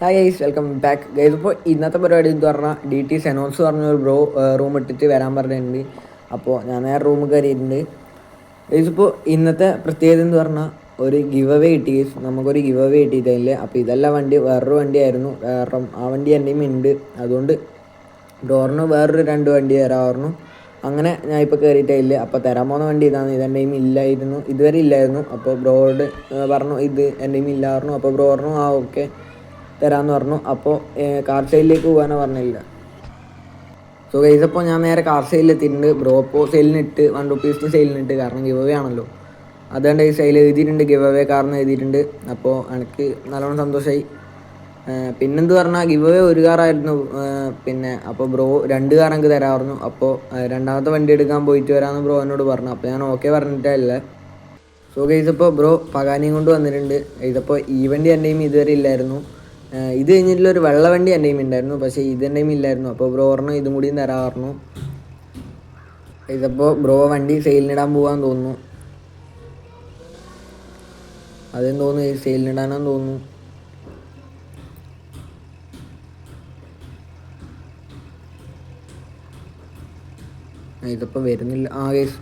Hi guys welcome back guys ഇപ്പോൾ ഇന്നത്തെ പരിപാടി എന്ന് പറഞ്ഞാൽ ഡി ടി സെനോൺസ് പറഞ്ഞ ഒരു ബ്രോ റൂം ഇട്ടിട്ട് വരാൻ പറഞ്ഞിട്ടുണ്ട്. അപ്പോൾ ഞാൻ നേരെ റൂം കയറിയിട്ടുണ്ട്. ഗൈസ് ഇപ്പോൾ ഇന്നത്തെ പ്രത്യേകത എന്ന് പറഞ്ഞാൽ ഒരു ഗിവ് അവേ കിട്ടി ഗൈസ് നമുക്കൊരു ഗിവ് അവേ കിട്ടിയിട്ടില്ല അപ്പോൾ ഇതല്ല വണ്ടി വേറൊരു വണ്ടിയായിരുന്നു കാരണം ആ വണ്ടി എന്റെയും ഉണ്ട്. അതുകൊണ്ട് ഡോറിന് വേറൊരു രണ്ട് വണ്ടി തരാമായിരുന്നു. അങ്ങനെ ഞാൻ ഇപ്പോൾ കയറിയിട്ടില്ല അപ്പോൾ തരാൻ പോകുന്ന വണ്ടി ഇതാണ്. ഇതെന്റെയും ഇല്ലായിരുന്നു. ഇതുവരെ ഇല്ലായിരുന്നു. അപ്പോൾ ബ്രോഡ് പറഞ്ഞു ഇത് എന്റെയും ഇല്ലായിരുന്നു. അപ്പോൾ ബ്രോ പറഞ്ഞു ആ ഓക്കെ തരാമെന്ന് പറഞ്ഞു. അപ്പോൾ കാർ സെയിലിലേക്ക് പോകാനാണ് പറഞ്ഞില്ല. സോ ഗൈസ് അപ്പോൾ ഞാൻ നേരെ കാർ സെയിലിൽ എത്തിയിട്ടുണ്ട് ബ്രോ ഇപ്പോൾ സെയിലിനിട്ട് വൺ റുപ്പീസിന് സെയിലിനിട്ട് കാരണം ഗിവ് അവേ ആണല്ലോ. അതുകൊണ്ട് ഈ സെയിൽ എഴുതിയിട്ടുണ്ട് ഗിവ് അവേ കാർന്ന് എഴുതിയിട്ടുണ്ട്. അപ്പോൾ എനിക്ക് നല്ലോണം സന്തോഷമായി പിന്നെന്ത് പറഞ്ഞാൽ ഗിവ് അവേ ഒരു കാറായിരുന്നു പിന്നെ അപ്പോൾ ബ്രോ രണ്ട് കാർ എനിക്ക് തരാമായിരുന്നു. അപ്പോൾ രണ്ടാമത്തെ വണ്ടി എടുക്കാൻ പോയിട്ട് വരാമെന്ന് ബ്രോ എന്നോട് പറഞ്ഞു. അപ്പോൾ ഞാൻ ഓക്കെ പറഞ്ഞിട്ടല്ല സോ ഗൈസ് ഇപ്പോൾ ബ്രോ പകാനിയും കൊണ്ട് വന്നിട്ടുണ്ട്. ഇതപ്പോൾ ഈ വണ്ടി എന്റെയും ഇതുവരെ ഇല്ലായിരുന്നു. ഇത് കഴിഞ്ഞിട്ടുള്ള ഒരു വെള്ള വണ്ടി കയ്യിൽ ഉണ്ടായിരുന്നു. പക്ഷേ ഇത് കയ്യിൽ ഇല്ലായിരുന്നു. അപ്പോൾ ബ്രോ പറഞ്ഞു ഇതും കൂടി തരാ പറഞ്ഞു. ഇതപ്പോൾ ബ്രോ വണ്ടി സെയിലിനിടാൻ പോകാൻ തോന്നുന്നു. അതെന്ന് തോന്നുന്നു സെയിലിനിടാനാന്ന് തോന്നുന്നു. ഇതിപ്പോൾ വരുന്നില്ല. ആ കേസ്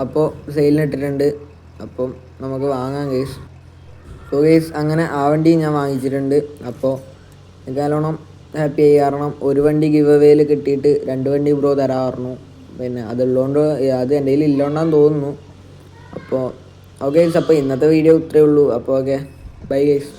അപ്പോൾ സെയിലിനിട്ടിട്ടുണ്ട് അപ്പം നമുക്ക് വാങ്ങാം കേസ് സോ ഗൈസ് അങ്ങനെ ആ വണ്ടി ഞാൻ വാങ്ങിച്ചിട്ടുണ്ട്. അപ്പോൾ എനിക്ക് നല്ലോണം ഹാപ്പി ആയി. കാരണം ഒരു വണ്ടി ഗിവ് അവേയിൽ കിട്ടിയിട്ട് രണ്ട് വണ്ടി ബ്രോ തരാറുന്നു. പിന്നെ അതുള്ളതുകൊണ്ട് അത് എന്റെ കയ്യിൽ ഇല്ലോണ്ടാന്ന് തോന്നുന്നു. അപ്പോൾ ഓക്കെ ഗൈസ് അപ്പോൾ ഇന്നത്തെ വീഡിയോ ഇത്രയേ ഉള്ളൂ. അപ്പോൾ ഓക്കെ ബൈ ഗൈസ്